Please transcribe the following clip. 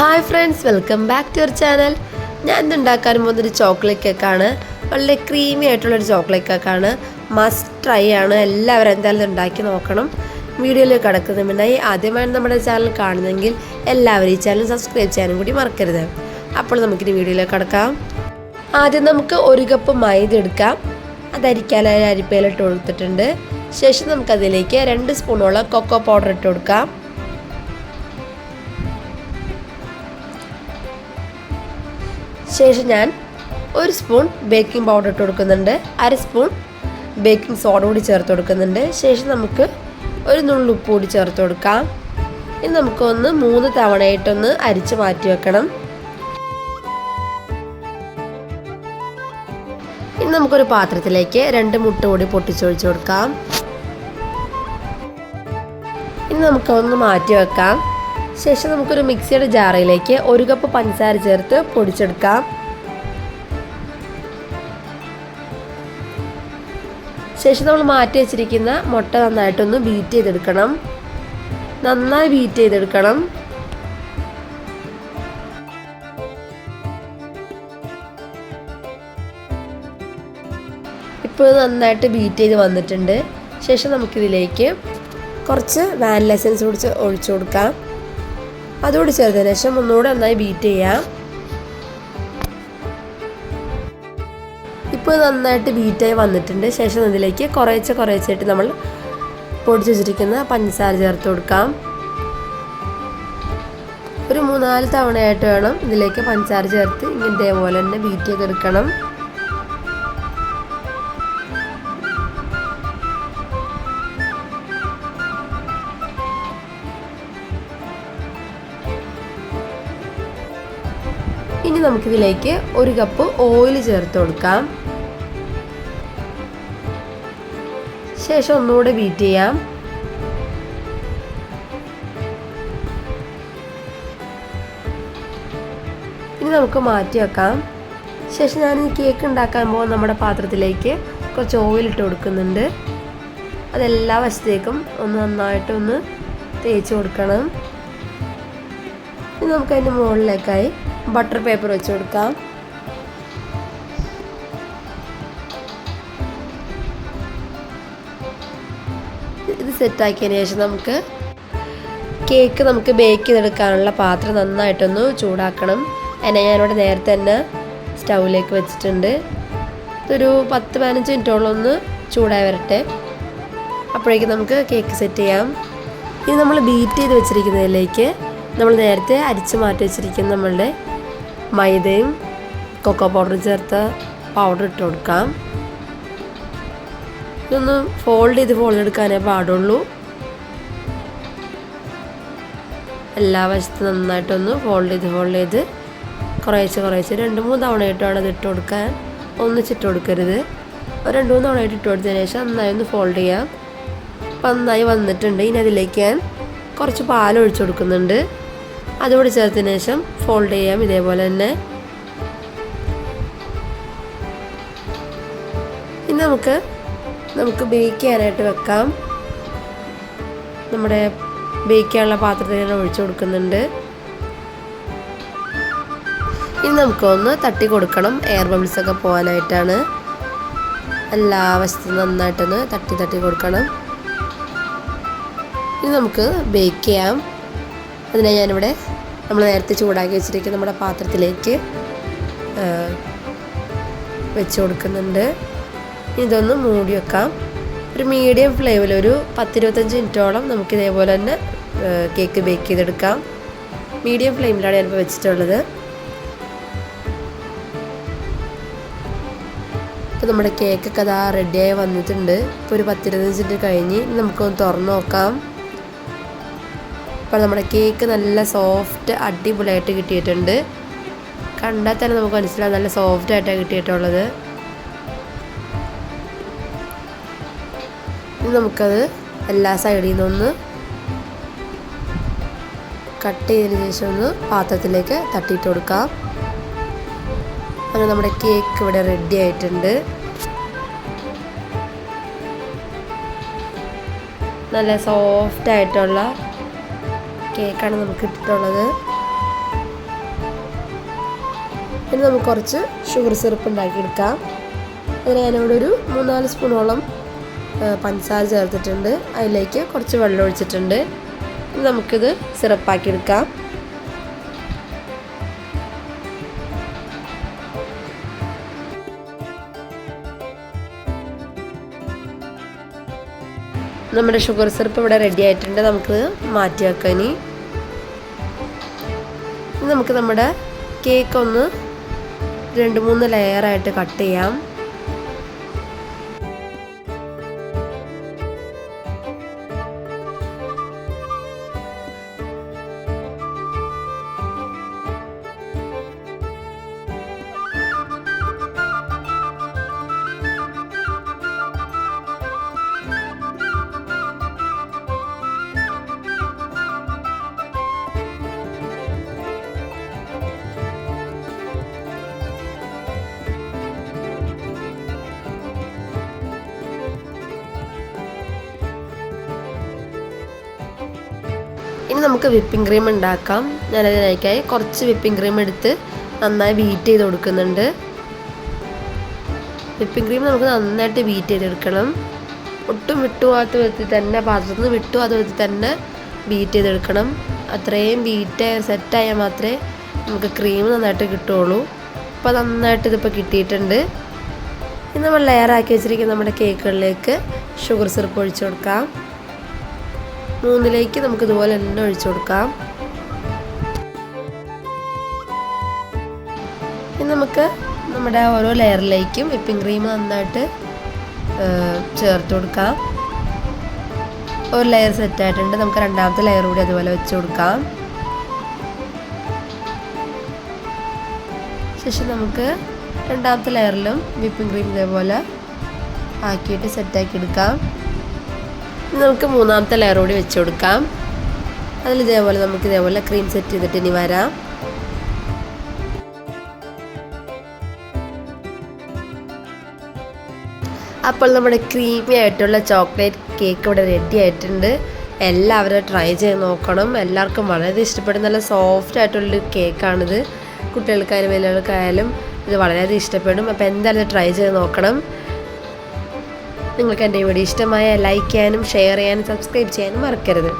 Hi friends welcome back to your channel ഞാൻ ഇന്ന് ഉണ്ടാക്കാൻ പോകുന്നൊരു ചോക്ലേറ്റ് കേക്കാണ് വളരെ ക്രീമി ആയിട്ടുള്ളൊരു ചോക്ലേറ്റ് കേക്കാണ് മസ്റ്റ് ട്രൈ ആണ്. എല്ലാവരും എന്തായാലും ഉണ്ടാക്കി നോക്കണം. വീഡിയോയിലേക്ക് കടക്കുന്ന മുന്നായി ആദ്യമായാണ് നമ്മുടെ ചാനൽ കാണുന്നെങ്കിൽ എല്ലാവരും ഈ ചാനൽ സബ്സ്ക്രൈബ് ചെയ്യാനും കൂടി മറക്കരുത്. അപ്പോൾ നമുക്കിനി വീഡിയോയിലേക്ക് കടക്കാം. ആദ്യം നമുക്ക് ഒരു കപ്പ് മൈദ എടുക്കാം. അത് അരിക്കാനായി അരിപ്പയിലിട്ട് കൊടുത്തിട്ടുണ്ട്. ശേഷം നമുക്കതിലേക്ക് രണ്ട് സ്പൂണോളം കൊക്കോ പൗഡർ ഇട്ട് കൊടുക്കാം. ശേഷം ഞാൻ ഒരു സ്പൂൺ ബേക്കിംഗ് പൗഡർ ഇട്ട് കൊടുക്കുന്നുണ്ട്. അര സ്പൂൺ ബേക്കിംഗ് സോഡ കൂടി ചേർത്ത് കൊടുക്കുന്നുണ്ട്. ശേഷം നമുക്ക് ഒരു നുള്ളുപ്പ് കൂടി ചേർത്ത് കൊടുക്കാം. ഇനി നമുക്കൊന്ന് മൂന്ന് തവണയായിട്ടൊന്ന് അരിച്ച് മാറ്റി വെക്കണം. ഇനി നമുക്കൊരു പാത്രത്തിലേക്ക് രണ്ട് മുട്ട കൂടി പൊട്ടിച്ചൊഴിച്ച് കൊടുക്കാം. ഇനി നമുക്കൊന്ന് മാറ്റി വെക്കാം. ശേഷം നമുക്കൊരു മിക്സിയുടെ ജാറിലേക്ക് ഒരു കപ്പ് പഞ്ചസാര ചേർത്ത് പൊടിച്ചെടുക്കാം. ശേഷം നമ്മൾ മാറ്റി വെച്ചിരിക്കുന്ന മുട്ട നന്നായിട്ടൊന്ന് ബീറ്റ് ചെയ്തെടുക്കണം. നന്നായി ബീറ്റ് ചെയ്തെടുക്കണം. ഇപ്പോൾ നന്നായിട്ട് ബീറ്റ് ചെയ്ത് വന്നിട്ടുണ്ട്. ശേഷം നമുക്കിതിലേക്ക് കുറച്ച് വാനില എസൻസ് കൂടി ഒഴിച്ചു കൊടുക്കാം. അതുകൂടി ചേർത്തതിന് ശേഷം ഒന്നുകൂടെ നന്നായി ബീറ്റ് ചെയ്യാം. ഇപ്പോൾ നന്നായിട്ട് ബീറ്റായി വന്നിട്ടുണ്ട്. ശേഷം ഇതിലേക്ക് കുറേശ്ശെ കുറേച്ചായിട്ട് നമ്മൾ പൊടിച്ച് വെച്ചിരിക്കുന്ന പഞ്ചസാര ചേർത്ത് കൊടുക്കാം. ഒരു മൂന്നാൽ തവണയായിട്ട് വേണം ഇതിലേക്ക് പഞ്ചസാര ചേർത്ത് ഇങ്ങനെ ഇതേപോലെ തന്നെ ബീറ്റ് ചെയ്തെടുക്കണം. ഇനി നമുക്കിതിലേക്ക് ഒരു കപ്പ് ഓയിൽ ചേർത്ത് കൊടുക്കാം. ശേഷം ഒന്നുകൂടെ ബീറ്റ് ചെയ്യാം. ഇനി നമുക്ക് മാറ്റി വെക്കാം. ശേഷം ഞാൻ ഈ കേക്ക് ഉണ്ടാക്കാൻ പോകുന്ന നമ്മുടെ പാത്രത്തിലേക്ക് കുറച്ച് ഓയിൽ ഇട്ട് കൊടുക്കുന്നുണ്ട്. അതെല്ലാ വശത്തേക്കും ഒന്ന് നന്നായിട്ടൊന്ന് തേച്ച് കൊടുക്കണം. ഇനി നമുക്ക് അതിന്റെ മുകളിലേക്കായി ബട്ടർ പേപ്പർ വെച്ച് കൊടുക്കാം. ഇത് സെറ്റാക്കിയതിന് ശേഷം നമുക്ക് കേക്ക് നമുക്ക് ബേക്ക് ചെയ്തെടുക്കാനുള്ള പാത്രം നന്നായിട്ടൊന്ന് ചൂടാക്കണം. അതിനെ ഞാനിവിടെ നേരത്തെ തന്നെ സ്റ്റൗവിലേക്ക് വെച്ചിട്ടുണ്ട്. ഇതൊരു പത്ത് പതിനഞ്ച് മിനിറ്റോളം ഒന്ന് ചൂടായി വരട്ടെ. അപ്പോഴേക്കും നമുക്ക് കേക്ക് സെറ്റ് ചെയ്യാം. ഇനി നമ്മൾ ബീറ്റ് ചെയ്ത് വെച്ചിരിക്കുന്നതിലേക്ക് നമ്മൾ നേരത്തെ അരിച്ച് മാറ്റി വെച്ചിരിക്കുന്ന നമ്മളുടെ മൈദയും കൊക്കോ പൗഡർ ചേർത്ത് പൗഡർ ഇട്ട് കൊടുക്കാം. ഇതൊന്ന് ഫോൾഡ് ചെയ്ത് ഫോൾഡ് എടുക്കാനേ പാടുള്ളൂ. എല്ലാ വശത്തും നന്നായിട്ടൊന്ന് ഫോൾഡ് ചെയ്ത് ഫോൾഡ് ചെയ്ത് കുറേശ്ശെ കുറേശ്ശെ രണ്ട് മൂന്ന് തവണയായിട്ടാണ് അത് ഇട്ട് കൊടുക്കാൻ. ഒന്നിച്ചിട്ട് കൊടുക്കരുത്. രണ്ട് മൂന്ന് തവണയായിട്ട് ഇട്ട് കൊടുത്തതിന് ശേഷം നന്നായി ഒന്ന് ഫോൾഡ് ചെയ്യാം. അപ്പം നന്നായി വന്നിട്ടുണ്ട്. ഇനി അതിലേക്ക് ഞാൻ കുറച്ച് പാൽ ഒഴിച്ചു കൊടുക്കുന്നുണ്ട്. അതുകൂടി ചേർത്തതിന് ശേഷം ഫോൾഡ് ചെയ്യാം. ഇതേപോലെ തന്നെ. ഇനി നമുക്ക് നമുക്ക് ബേക്ക് ചെയ്യാനായിട്ട് വെക്കാം. നമ്മുടെ ബേക്ക് ചെയ്യാനുള്ള പാത്രത്തിൽ ഒഴിച്ചു കൊടുക്കുന്നുണ്ട്. ഇനി നമുക്കൊന്ന് തട്ടി കൊടുക്കണം. എയർ ബബിൾസ് ഒക്കെ പോകാനായിട്ടാണ്. എല്ലാ വശത്തും നന്നായിട്ടൊന്ന് തട്ടി തട്ടി കൊടുക്കണം. ഇനി നമുക്ക് ബേക്ക് ചെയ്യാം. അതിനായി ഞാനിവിടെ നമ്മൾ നേരത്തെ ചൂടാക്കി വെച്ചിരിക്കുന്ന നമ്മുടെ പാത്രത്തിലേക്ക് വെച്ച് കൊടുക്കുന്നുണ്ട്. ഇതൊന്ന് മൂടി വെക്കാം. ഒരു മീഡിയം ഫ്ലെയിമിൽ ഒരു പത്തിരുപത്തഞ്ച് മിനിറ്റോളം നമുക്ക് ഇതേപോലെ തന്നെ കേക്ക് ബേക്ക് ചെയ്തെടുക്കാം. മീഡിയം ഫ്ലെയിമിലാണ് ഞാനിപ്പോൾ വെച്ചിട്ടുള്ളത്. ഇപ്പോൾ നമ്മുടെ കേക്കൊക്കെ അതാ റെഡിയായി വന്നിട്ടുണ്ട്. ഇപ്പോൾ ഒരു പത്തിരുപത്തഞ്ച് മിനിറ്റ് കഴിഞ്ഞ് നമുക്കൊന്ന് തുറന്ന് നോക്കാം. അപ്പോൾ നമ്മുടെ കേക്ക് നല്ല സോഫ്റ്റ് അടിപൊളിയായിട്ട് കിട്ടിയിട്ടുണ്ട്. കണ്ടാൽ തന്നെ നമുക്ക് മനസ്സിലാവും നല്ല സോഫ്റ്റ് ആയിട്ടാണ് കിട്ടിയിട്ടുള്ളത്. നമുക്കത് എല്ലാ സൈഡിൽ നിന്നൊന്ന് കട്ട് ചെയ്തതിന് ശേഷം ഒന്ന് പാത്രത്തിലേക്ക് തട്ടിയിട്ട് കൊടുക്കാം. അങ്ങനെ നമ്മുടെ കേക്ക് ഇവിടെ റെഡി ആയിട്ടുണ്ട്. നല്ല സോഫ്റ്റ് ആയിട്ടുള്ള കേക്കാണ് നമുക്ക് ഇട്ടിട്ടുള്ളത്. ഇനി നമുക്ക് കുറച്ച് ഷുഗർ സിറപ്പ് ഉണ്ടാക്കിയെടുക്കാം. അതിന് ഞാനിവിടെ ഒരു മൂന്നാൽ സ്പൂണോളം പഞ്ചസാര ചേർത്തിട്ടുണ്ട്. അതിലേക്ക് കുറച്ച് വെള്ളം ഒഴിച്ചിട്ടുണ്ട്. നമുക്കിത് സിറപ്പാക്കിയെടുക്കാം. നമ്മുടെ ഷുഗർ സിറപ്പ് ഇവിടെ റെഡി ആയിട്ടുണ്ട്. നമുക്ക് മാറ്റി വെക്കാം ഇനി ഇനി. നമുക്ക് നമ്മുടെ കേക്ക് ഒന്ന് രണ്ട് മൂന്ന് ലെയറായിട്ട് കട്ട് ചെയ്യാം. ഇനി നമുക്ക് വിപ്പിംഗ് ക്രീം ഉണ്ടാക്കാം. ഞാനതിനായിക്കായി കുറച്ച് വിപ്പിംഗ് ക്രീം എടുത്ത് നന്നായി ബീറ്റ് ചെയ്ത് കൊടുക്കുന്നുണ്ട്. വിപ്പിംഗ് ക്രീം നമുക്ക് നന്നായിട്ട് ബീറ്റ് ചെയ്തെടുക്കണം ഒട്ടും വിട്ടുപോകാത്ത വിധത്തിൽ തന്നെ പാത്രത്തിൽ നിന്ന് വിട്ടുപോകാത്ത വിധത്തിൽ തന്നെ ബീറ്റ് ചെയ്തെടുക്കണം അത്രയും ബീറ്റ് സെറ്റായാൽ മാത്രമേ നമുക്ക് ക്രീം നന്നായിട്ട് കിട്ടുള്ളൂ അപ്പോൾ നന്നായിട്ട് ഇതിപ്പോൾ കിട്ടിയിട്ടുണ്ട്. ഇനി നമ്മൾ ലെയറാക്കി വെച്ചിരിക്കുന്ന നമ്മുടെ കേക്കുകളിലേക്ക് ഷുഗർ സിറപ്പ് ഒഴിച്ചു കൊടുക്കാം. മൂന്നിലേക്ക് നമുക്ക് ഇതുപോലെ തന്നെ ഒഴിച്ചു കൊടുക്കാം. ഇനി നമുക്ക് നമ്മുടെ ഓരോ ലെയറിലേക്കും വിപ്പിംഗ് ക്രീം നന്നായിട്ട് ചേർത്ത് കൊടുക്കാം. ഒരു ലെയർ സെറ്റായിട്ടുണ്ട് നമുക്ക് രണ്ടാമത്തെ ലെയർ കൂടി അതുപോലെ വെച്ച് കൊടുക്കാം. ശേഷം നമുക്ക് രണ്ടാമത്തെ ലെയറിലും വിപ്പിംഗ് ക്രീം ഇതേപോലെ ആക്കിയിട്ട് സെറ്റാക്കി എടുക്കാം. നമുക്ക് മൂന്നാമത്തെ ലെയർ കൂടി വെച്ച് കൊടുക്കാം. അതിൽ ഇതേപോലെ നമുക്ക് ഇതേപോലെ ക്രീം സെറ്റ് ചെയ്തിട്ട് ഇനി വരാം. അപ്പോൾ നമ്മുടെ ക്രീമി ആയിട്ടുള്ള ചോക്ലേറ്റ് കേക്ക് ഇവിടെ റെഡി ആയിട്ടുണ്ട്. എല്ലാവരും ട്രൈ ചെയ്ത് നോക്കണം. എല്ലാവർക്കും വളരെ ഇഷ്ടപ്പെടും നല്ല സോഫ്റ്റ് ആയിട്ടുള്ളൊരു കേക്കാണിത് കുട്ടികൾക്കായാലും വലിയവർക്കായാലും ഇത് വളരെയധികം ഇഷ്ടപ്പെടും. അപ്പോൾ എന്തായാലും ട്രൈ ചെയ്ത് നോക്കണം. നിങ്ങൾക്ക് എന്റെ വീഡിയോ ഇഷ്ടമായ ലൈക്ക് ചെയ്യാനും ഷെയർ ചെയ്യാനും സബ്സ്ക്രൈബ് ചെയ്യാനും മറക്കരുത്.